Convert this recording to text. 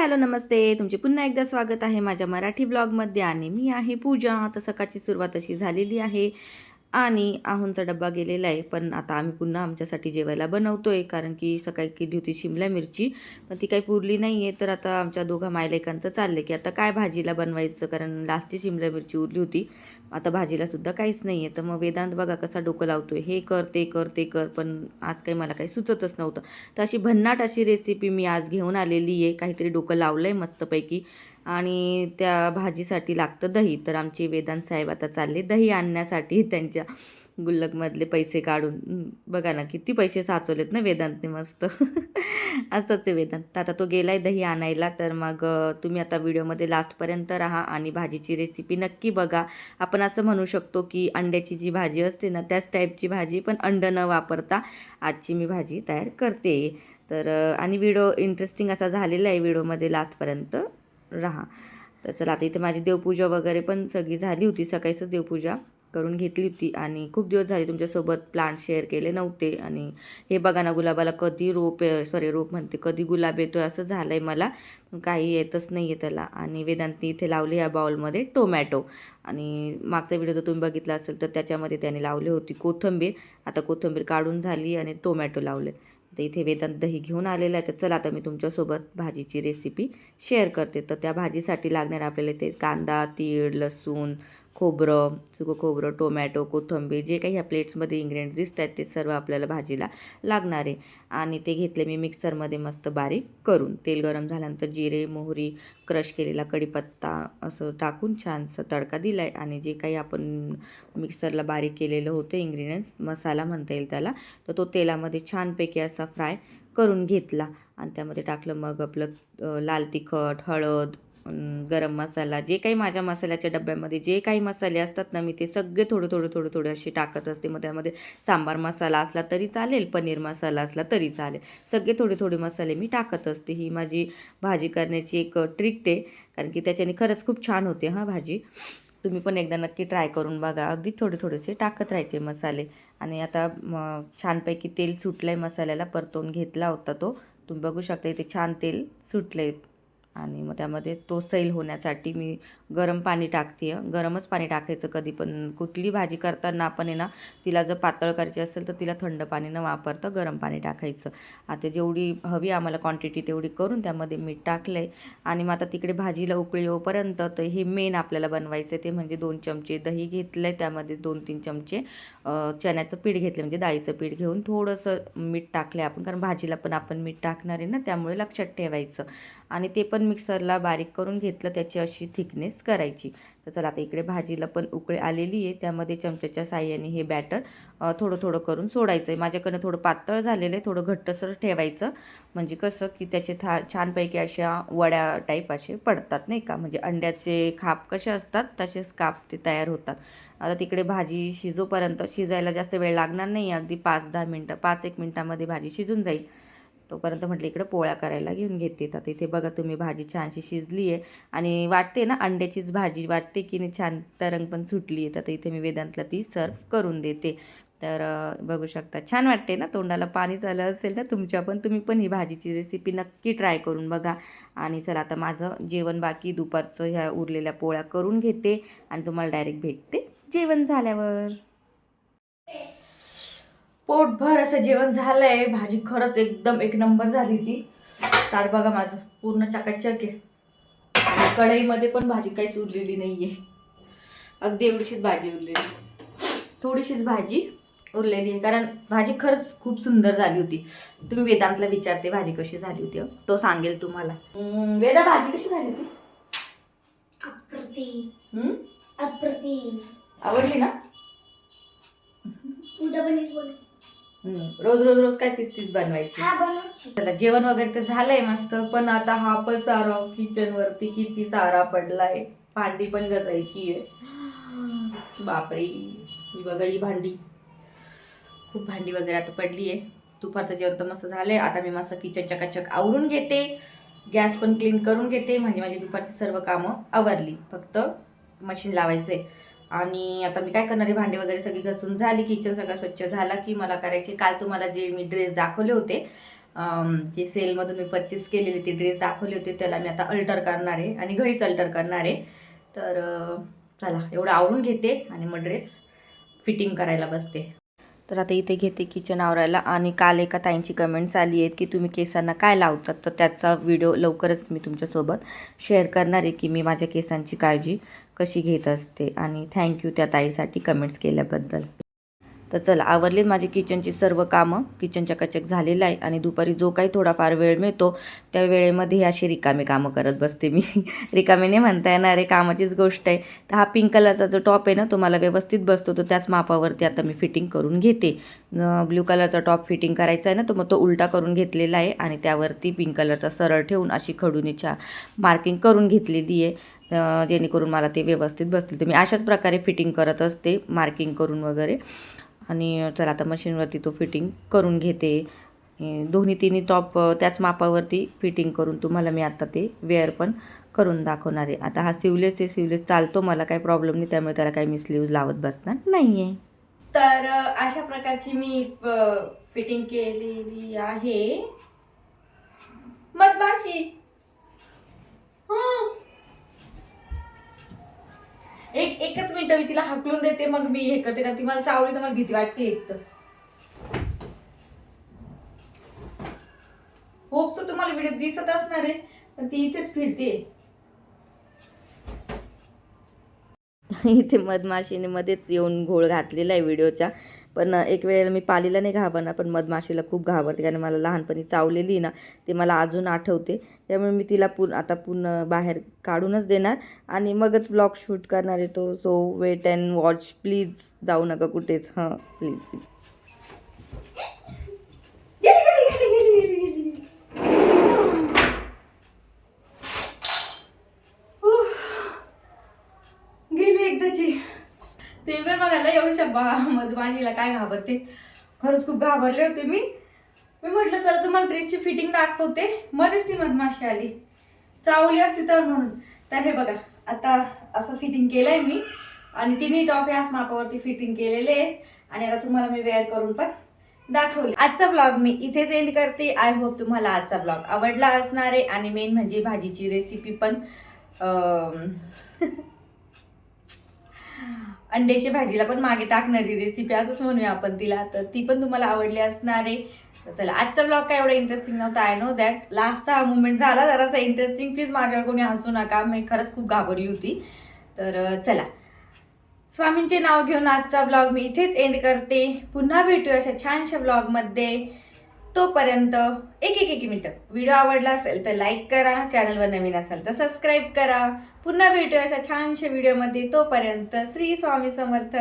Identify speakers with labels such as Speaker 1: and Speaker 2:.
Speaker 1: Hello नमस्ते. तुमचे पुन्हा एकदा स्वागत आहे माझ्या मराठी ब्लॉगमध्ये आणि मी आहे पूजा. आता सकाळची सुरुवात अशी झालेली आहे आणि आहूनचा डब्बा गेलेला आहे पण आता आम्ही पुन्हा आमच्यासाठी जेवायला बनवतो आहे कारण की सकाळी केली होती शिमला मिरची पण ती काही पुरली नाही आहे तर आता आमच्या दोघा मायलेकांचं चाललं की आता काय भाजीला बनवायचं कारण लास्टची शिमला मिरची उरली होती. आता भाजीला सुद्धा काहीच नाही आहे तर मग वेदांत बघा कसा डोकं लावतो आहे हे कर ते कर ते कर पण आज काही मला काही सुचतच नव्हतं. तर अशी भन्नाट अशी रेसिपी मी आज घेऊन आलेली आहे. काहीतरी डोकं लावलं आहे मस्तपैकी. आणि त्या भाजीसाठी लागतं दही. तर आमचे वेदांत साहेब आता चालले दही आणण्यासाठी त्यांच्या गुल्लकमधले पैसे काढून. बघा ना किती पैसे साचवलेत ना वेदांतने मस्त. असंच आहे वेदांत. आता तो गेला आहे दही आणायला. तर मग तुम्ही आता व्हिडिओमध्ये लास्टपर्यंत राहा आणि भाजीची रेसिपी नक्की बघा. आपण आपण असं म्हणू शकतो की अंड्याची जी भाजी असते ना त्याच टाईपची भाजी पण अंड न वापरता आजची मी भाजी तयार करते. तर आणि व्हिडिओ इंटरेस्टिंग असा झालेला आहे व्हिडिओमध्ये लास्टपर्यंत राहा. तर चला आता इथे माझी देवपूजा वगैरे पण सगळी झाली होती सकाळीच देवपूजा. करून घेतली होती आणि खूप दिवस झाले तुमच्यासोबत प्लांट शेअर केले नव्हते. आणि हे बघा ना गुलाबाला कधी रोप सॉरी रोप म्हणते कधी गुलाब येतो असं झालं आहे मला. पण काही येतच नाही आहे त्याला. आणि वेदांतनी इथे लावले ह्या बाउलमध्ये टोमॅटो आणि मागचा व्हिडिओ जर तुम्ही बघितला असेल तर त्याच्यामध्ये त्याने लावली होती कोथिंबीर. आता कोथिंबीर काढून झाली आणि टोमॅटो लावले तर इथे वेदांत दही घेऊन आलेलं आहे. तर चला आता मी तुमच्यासोबत भाजीची रेसिपी शेअर करते. तर त्या भाजीसाठी लागणार आपल्याला ते कांदा तीळ लसूण खोबरं सुकं खोबरं टोमॅटो कोथिंबीर जे काही ह्या प्लेट्समध्ये इंग्रेडियंट दिसत आहेत ते सर्व आपल्याला भाजीला लागणार आहे. आणि ते घेतले मी मिक्सरमध्ये मस्त बारीक करून. तेल गरम झाल्यानंतर जिरे मोहरी क्रश केलेला कढीपत्ता असं टाकून छानसा तडका दिला आहे आणि जे काही आपण मिक्सरला बारीक केलेलं होतं इंग्रेडियंट्स मसाला म्हणता येईल त्याला तर तो तेलामध्ये छानपैकी असा फ्राय करून घेतला. आणि त्यामध्ये टाकलं मग आपलं लाल तिखट हळद गरम मसाला जे काही माझ्या मसाल्याच्या डब्यामध्ये जे काही मसाले असतात ना मी ते सगळे थोडं थोडं थोडं थोडे असे टाकत असते. मग त्यामध्ये सांबार मसाला असला तरी चालेल पनीर मसाला असला तरी चालेल. सगळे थोडे थोडे मसाले मी टाकत असते. ही माझी भाजी करण्याची एक ट्रिक आहे कारण की त्याच्याने खरंच खूप छान होते हां भाजी. तुम्ही पण एकदा नक्की ट्राय करून बघा. अगदी थोडे थोडेसे टाकत राहायचे मसाले. आणि आता छानपैकी तेल सुटलं आहे मसाल्याला परतवून घेतला होता तो. तुम्ही बघू शकता इथे छान तेल सुटलं आहे आणि मग त्यामध्ये तो सैल होण्यासाठी मी गरम पाणी टाकते गरमच पाणी टाकायचं कधी पण. कुठली भाजी करताना आपण आहे ना तिला जर पातळ करायची असेल तर तिला थंड पाणी न वापरता गरम पाणी टाकायचं. आता जेवढी हवी आम्हाला क्वांटिटी तेवढी करून त्यामध्ये मीठ टाकलं आहे आणि मग आता तिकडे भाजीला उकळी येऊपर्यंत तर हे मेन आपल्याला बनवायचं आहे ते म्हणजे दोन चमचे दही घेतलं आहे त्यामध्ये दोन तीन चमचे चण्याचं पीठ घेतलं म्हणजे डाळीचं पीठ घेऊन थोडंसं मीठ टाकलं आहे आपण. कारण भाजीला पण आपण मीठ टाकणार आहे ना त्यामुळे लक्षात ठेवायचं. आणि ते पण मिक्सरला बारीक करून घेतलं त्याची अशी थिकनेस करायची. तर चला आता इकडे भाजीला पण उकळे आलेली आहे. त्यामध्ये चमच्याच्या साह्याने हे बॅटर थोडं थोडं करून सोडायचं आहे माझ्याकडनं थोडं पातळ झालेलं आहे. थोडं घट्टसर ठेवायचं. म्हणजे कसं की त्याचे था छानपैकी अशा वड्या टाईप असे पडतात नाही का? म्हणजे अंड्याचे खाप कसे असतात तसेच काप ते तयार होतात. आता तिकडे भाजी शिजोपर्यंत शिजायला जास्त वेळ लागणार नाही. अगदी पाच दहा मिनटं पाच एक मिनटामध्ये भाजी शिजून जाईल. तोपर्यंत म्हटलं इकडं पोळ्या करायला घेऊन घेते. तर इथे बघा तुम्ही भाजी छानशी शिजली आहे आणि वाटते ना अंड्याचीच भाजी वाटते की नाही छान तरंग पण सुटली आहे. तर इथे मी वेदांतला ती सर्व करून देते. तर बघू शकता. छान वाटते ना तोंडाला पाणी झालं असेल ना तुमच्या पण तुम्ही पण ही भाजीची रेसिपी नक्की ट्राय करून बघा. आणि चला आता माझं जेवण बाकी दुपारचं ह्या उरलेल्या पोळ्या करून घेते आणि तुम्हाला डायरेक्ट भेटते. जेवण झाल्यावर. पोटभर असं जेवण झालंय. भाजी खरंच एकदम एक नंबर झाली ती ताट बघा माझं. पूर्ण चकाचक आहे. कढईमध्ये पण भाजी काहीच उरलेली नाहीये. अगदी एवढीशीच भाजी उरलेली. थोडीशीच भाजी उरलेली आहे. कारण भाजी खरंच खूप सुंदर झाली होती. तुम्ही वेदांतला विचारते भाजी कशी झाली होती? तो सांगेल तुम्हाला. वेदा भाजी कशी झाली होती?
Speaker 2: अप्रतिम.
Speaker 1: आवडली ना?
Speaker 2: उद्या पण
Speaker 1: रोज रोज रोज काय तीच तीच बनवायची.
Speaker 2: हा
Speaker 1: चला जेवण वगैरे तर झालंय मस्त पण आता हा पण सारा किचन वरती किती सारा पडलाय. भांडी पण घासायची आहे. बापरे. ही बघा ही भांडी. खूप भांडी वगैरे आता पडली आहे. दुपारचं जेवण तर मस्त झालंय. आता मी मस्त किचन चकाचक आवरून घेते. गॅस पण क्लीन करून घेते. म्हणजे माझी दुपारची सर्व कामं आवरली. फक्त मशीन लावायचे आणि आता मी काय करणार आहे भांडे वगैरे सगळी घासून झाली किचन सगळं स्वच्छ झाला की मला करायचे काल तुम्हाला जे मी ड्रेस दाखवले होते जे सेलमधून मी परचेस केलेले ते ड्रेस दाखवले होते त्याला मी आता अल्टर करणार आहे आणि घरीच अल्टर करणार आहे. तर चला एवढं आवरून घेते आणि मग ड्रेस फिटिंग करायला बसते. तर आता इथे घेते किचन आवरायला आणि काल एका ताईंची कमेंट्स आली आहेत की तुम्ही केसांना काय लावतात तर त्याचा व्हिडिओ लवकरच मी तुमच्यासोबत शेअर करणार आहे की मी माझ्या केसांची काळजी कशी घेत असते आणि थँक्यू त्या ताईसाठी कमेंट्स केल्याबद्दल. तर चला आवरलीत माझी किचनची सर्व कामं. किचनच्या कचक झालेलं आहे आणि दुपारी जो काही थोडाफार वेळ मिळतो त्या वेळेमध्ये अशी रिकामे कामं करत बसते मी. रिकामे नाही म्हणता येणार आहे कामाचीच गोष्ट आहे. तर हा पिंक कलरचा जो टॉप आहे ना तो मला व्यवस्थित बसतो. तर त्याच मापावरती आता मी फिटिंग करून घेते. ब्ल्यू कलरचा टॉप फिटिंग करायचा आहे ना तर मग तो उलटा करून घेतलेला आहे आणि त्यावरती पिंक कलरचा सरळ ठेवून अशी खडुनीच्या मार्किंग करून घेतलेली आहे. जेणेकरून मला ते व्यवस्थित बसतील. तर मी अशाच प्रकारे फिटिंग करत असते मार्किंग करून वगैरे. आणि चला आता मशीनवरती तो फिटिंग करून घेते. दोन्ही तिन्ही टॉप त्याच मापावरती फिटिंग करून तुम्हाला मी आता ते वेअर पण करून दाखवणार आहे. आता हा सिवलेस आहे सिवलेस चालतो मला काही प्रॉब्लेम नाही त्यामुळे त्याला काही मिसलिव्ज लावत बसणार नाही आहे तर अशा प्रकारची मी फिटिंग केलेली आहे. मधमाशी. एक एकच मिनिट मी तिला हाकलून देते मग मी हे करते ना ती मला चावली तर मला भीती वाटते एक तर. होप तर तुम्हाला व्हिडिओ दिसत असणार आहे पण ती इथेच फिरते. इथे मधमाशीने मध्येच येऊन घोळ घातलेला आहे व्हिडिओच्या. पण एक वेळेला मी पालीला नाही घाबरणार पण मधमाशीला खूप घाबरते कारण मला लहानपणी चावलेली ना ते मला अजून आठवते. त्यामुळे मी तिला पूर्ण आता पूर्ण बाहेर काढूनच देणार आणि मगच ब्लॉग शूट करणार आहे तो. So wait and watch. Please जाऊ नका कुठेच. हां प्लीज गेली एकदाची ते मी म्हणायला एवढ्या बा मधमाशीला काय घाबरते? खरंच खूप घाबरले होते मी. मी म्हटलं चला तुम्हाला ड्रेसची फिटिंग दाखवते. मध्येच ती मधमाशी आली. चावली असती तर म्हणून. तर हे बघा आता असं फिटिंग केलंय मी. आणि तिन्ही टॉप याच मापावरती फिटिंग केलेले आहेत. आणि आता तुम्हाला मी वेअर करून पण दाखवले. आजचा ब्लॉग मी इथेच एंड करते. आय होप तुम्हाला आजचा ब्लॉग आवडला असणार आहे. आणि मेन म्हणजे भाजीची रेसिपी पण अंड्याची भाजीला पण मागे टाकणारी रेसिपी असंच म्हणूया आपण तिला. तर ती पण तुम्हाला आवडली असणार आहे. तर चला आजचा ब्लॉग काय एवढा इंटरेस्टिंग नव्हता आय नो दॅट लास्टचा हा मुवमेंट झाला जरासा इंटरेस्टिंग प्लीज माझ्यावर कोणी हसू नका. मी खरंच खूप घाबरली होती. तर चला. स्वामींचे नाव घेऊन आजचा ब्लॉग मी इथेच एंड करते. पुन्हा भेटूया अशा छानशा ब्लॉगमध्ये तोपर्यंत एक एक एक मिनटं व्हिडिओ आवडला असेल तर लाईक करा चॅनलवर नवीन असाल तर सबस्क्राईब करा. पुन्हा भेटूया अशा छानशा व्हिडिओमध्ये तोपर्यंत श्री स्वामी समर्थ.